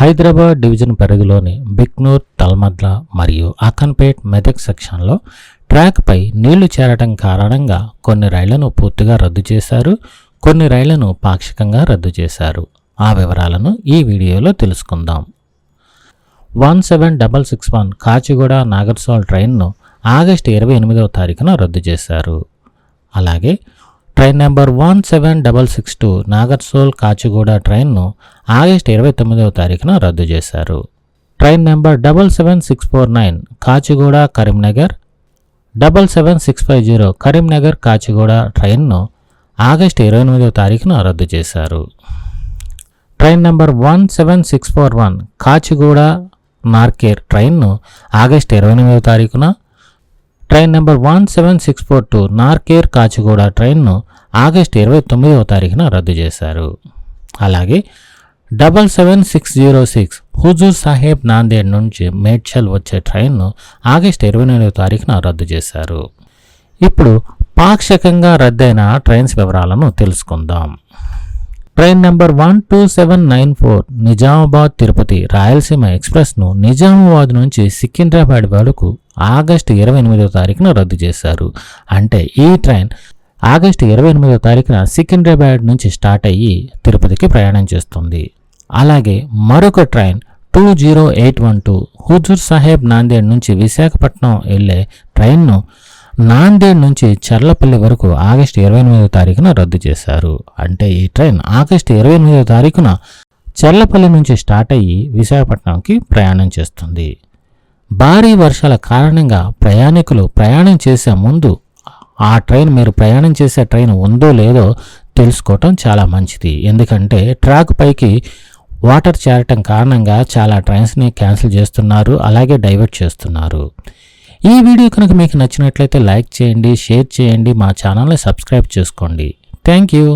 Hyderabad division పరిధిలోని బిక్నూర్ తల్మద్ల మరియు అఖన్పేట్ మెదక్ సెక్షన్లో ట్రాక్పై నీళ్ళు చేరటం కారణంగా కొన్ని రైళ్ళను పూర్తిగా రద్దు చేశారు. కొన్ని రైళ్ళను పాక్షికంగా రద్దు చేశారు. ఆ వివరాలను ఈ వీడియోలో తెలుసుకుందాం. One seven double six one Kacheguda Nagarsol ట్రైన్ను August ఇరవై ఎనిమిదవ తారీఖున రద్దు చేశారు. అలాగే train number one seven double six two Nagarsol Kacheguda ట్రైన్ను August ఇరవై తొమ్మిదవ తారీఖున రద్దు చేశారు. Train number double seven six four nine Kacheguda Karimnagar double seven six five zero Karimnagar Kacheguda ట్రైన్ను August ఇరవై ఎనిమిదవ తారీఖున రద్దు చేశారు. Train number one seven six four one Kacheguda Narkhed ట్రైన్ను August ఇరవై ఎనిమిదవ తారీఖున train number one seven six four two Narkhed Kacheguda ట్రైన్ను August ఇరవై తొమ్మిదవ తారీఖున రద్దు చేశారు. అలాగే double seven six zero six Hazur Sahib Nanded నుంచి మేడ్చల్ వచ్చే ట్రైన్ను ఆగస్టు ఇరవై ఎనిమిదవ తారీఖున రద్దు చేశారు. ఇప్పుడు పాక్షికంగా రద్దయిన ట్రైన్స్ వివరాలను తెలుసుకుందాం. Train number one two seven nine four Nizamabad Tirupati Rayalaseema ఎక్స్ప్రెస్ను Nizamabad నుంచి సికింద్రాబాద్ వరకు ఆగస్టు ఇరవై ఎనిమిదవ తారీఖున రద్దు చేశారు. అంటే ఈ ట్రైన్ ఆగస్టు ఇరవై ఎనిమిదవ తారీఖున సికింద్రాబాద్ నుంచి స్టార్ట్ అయ్యి తిరుపతికి ప్రయాణం చేస్తుంది. అలాగే మరొక train two zero eight one two Hazur Sahib Nanded నుంచి విశాఖపట్నం వెళ్ళే ట్రైన్ను నాందేడ్ నుంచి చర్లపల్లి వరకు ఆగస్టు ఇరవై ఎనిమిదో తారీఖున రద్దు చేశారు. అంటే ఈ ట్రైన్ ఆగస్టు ఇరవై ఎనిమిదో తారీఖున చర్లపల్లి నుంచి స్టార్ట్ అయ్యి విశాఖపట్నంకి ప్రయాణం చేస్తుంది. భారీ వర్షాల కారణంగా ప్రయాణికులు ప్రయాణం చేసే ముందు ఆ ట్రైన్ మీరు ప్రయాణం చేసే ట్రైన్ ఉందో లేదో తెలుసుకోవటం చాలా మంచిది. ఎందుకంటే ట్రాక్ పైకి వాటర్ చేరటం కారణంగా చాలా ట్రైన్స్ని క్యాన్సిల్ చేస్తున్నారు అలాగే డైవర్ట్ చేస్తున్నారు. ఈ వీడియో కనుక మీకు నచ్చినట్లయితే లైక్ చేయండి షేర్ చేయండి మా ఛానల్ని సబ్స్క్రైబ్ చేసుకోండి. Thank you.